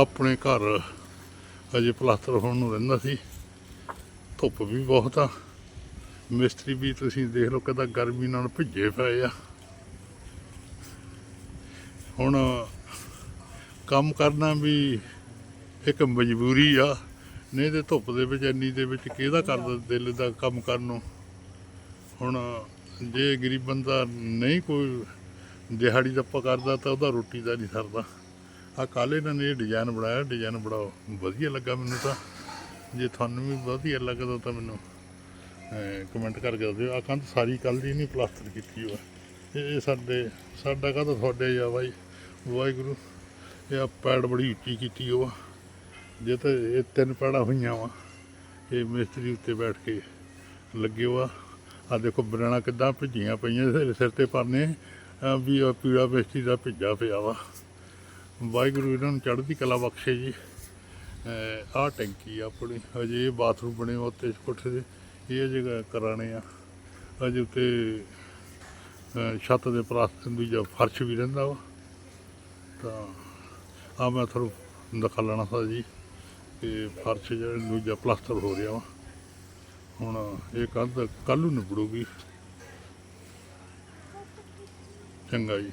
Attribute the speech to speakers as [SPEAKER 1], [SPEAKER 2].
[SPEAKER 1] ਆਪਣੇ ਘਰ ਅਜੇ ਪਲਾਸਟਰ ਹੋਣ ਨੂੰ ਰਹਿੰਦਾ ਸੀ। ਧੁੱਪ ਵੀ ਬਹੁਤ ਆ। ਮਿਸਤਰੀ ਵੀ ਤੁਸੀਂ ਦੇਖ ਲਓ ਕਿਦਾਂ ਗਰਮੀ ਨਾਲ ਭਿੱਜੇ ਪਏ ਆ। ਹੁਣ ਕੰਮ ਕਰਨਾ ਵੀ ਇੱਕ ਮਜਬੂਰੀ ਆ। ਨਹੀਂ ਤੇ ਧੁੱਪ ਦੇ ਵਿੱਚ ਇੰਨੀ ਦੇ ਵਿੱਚ ਕਿਹਦਾ ਕਰਦਾ ਦਿਲ ਦਾ ਕੰਮ ਕਰਨ ਨੂੰ? ਹੁਣ ਜੇ ਗਰੀਬ ਬੰਦਾ ਨਹੀਂ ਕੋਈ ਦਿਹਾੜੀ ਦੱਪਾ ਕਰਦਾ ਤਾਂ ਉਹਦਾ ਰੋਟੀ ਦਾ ਨਹੀਂ ਸਰਦਾ। ਆ ਕੱਲ੍ਹ ਇਹਨਾਂ ਨੇ ਇਹ ਡਿਜ਼ਾਈਨ ਬਣਾਇਆ ਡਿਜ਼ਾਈਨ ਬੜਾ ਵਧੀਆ ਲੱਗਾ ਮੈਨੂੰ ਤਾਂ। ਜੇ ਤੁਹਾਨੂੰ ਵੀ ਵਧੀਆ ਲੱਗਦਾ ਤਾਂ ਮੈਨੂੰ ਕਮੈਂਟ ਕਰਕੇ ਦੱਸ ਦਿਓ ਆ ਕੰਧ ਸਾਰੀ ਕੱਲ੍ਹ ਦੀ ਨਹੀਂ, ਪਲਾਸਟਰ ਕੀਤੀ ਹੋਇਆ ਇਹ ਸਾਡੇ, ਸਾਡਾ ਕਾਹਦਾ ਤੁਹਾਡੇ ਆ ਬਾਈ? ਵਾਹਿਗੁਰੂ, ਇਹ ਆ ਪੈੜ ਬੜੀ ਉੱਚੀ ਕੀਤੀ ਹੋਆ ਜੇ ਤਾਂ ਇਹ ਤਿੰਨ ਪੈੜਾਂ ਹੋਈਆਂ ਵਾ, ਇਹ ਮਿਸਤਰੀ ਉੱਤੇ ਬੈਠ ਕੇ ਲੱਗੇ ਹੋਆ ਆ। ਦੇਖੋ ਬਰਾਣਾ ਕਿੱਦਾਂ ਭਿੱਜੀਆਂ ਪਈਆਂ ਸਿਰ ਤੇ ਪਰਨੇ ਵੀ ਆਹ ਪੀੜਾ ਮਿਸਤਰੀ ਦਾ ਭਿੱਜਾ ਪਿਆ ਵਾ। ਵਾਹਿਗੁਰੂ, ਇਹਨਾਂ ਨੂੰ ਚੜ੍ਹਦੀ ਕਲਾ ਬਖਸ਼ੇ ਜੀ। ਆਹ ਟੈਂਕੀ ਆ ਆਪਣੀ, ਹਜੇ ਇਹ ਬਾਥਰੂਮ ਬਣੇ ਹੋਏ ਉੱਤੇ ਕੋਠੇ ਦੇ, ਇਹ ਜਗ੍ਹਾ ਕਰਾਣੇ ਆ। ਅਜੇ ਉੱਤੇ ਛੱਤ ਦੇ ਪਲਾਸਟਰ ਦੂਜਾ ਫਰਸ਼ ਵੀ ਰਹਿੰਦਾ ਵਾ। ਤਾਂ ਆ ਮੈਂ ਤੁਹਾਨੂੰ ਦਿਖਾ ਲੈਣਾ ਸੀ ਜੀ, ਕਿ ਫਰਸ਼ ਜਿਹੜਾ ਦੂਜਾ ਪਲਾਸਟਰ ਹੋ ਰਿਹਾ ਵਾ। ਹੁਣ ਇਹ ਕੰਧ ਕੱਲ੍ਹ ਨੂੰ ਨਿਬੜੂਗੀ। ਚੰਗਾ ਜੀ।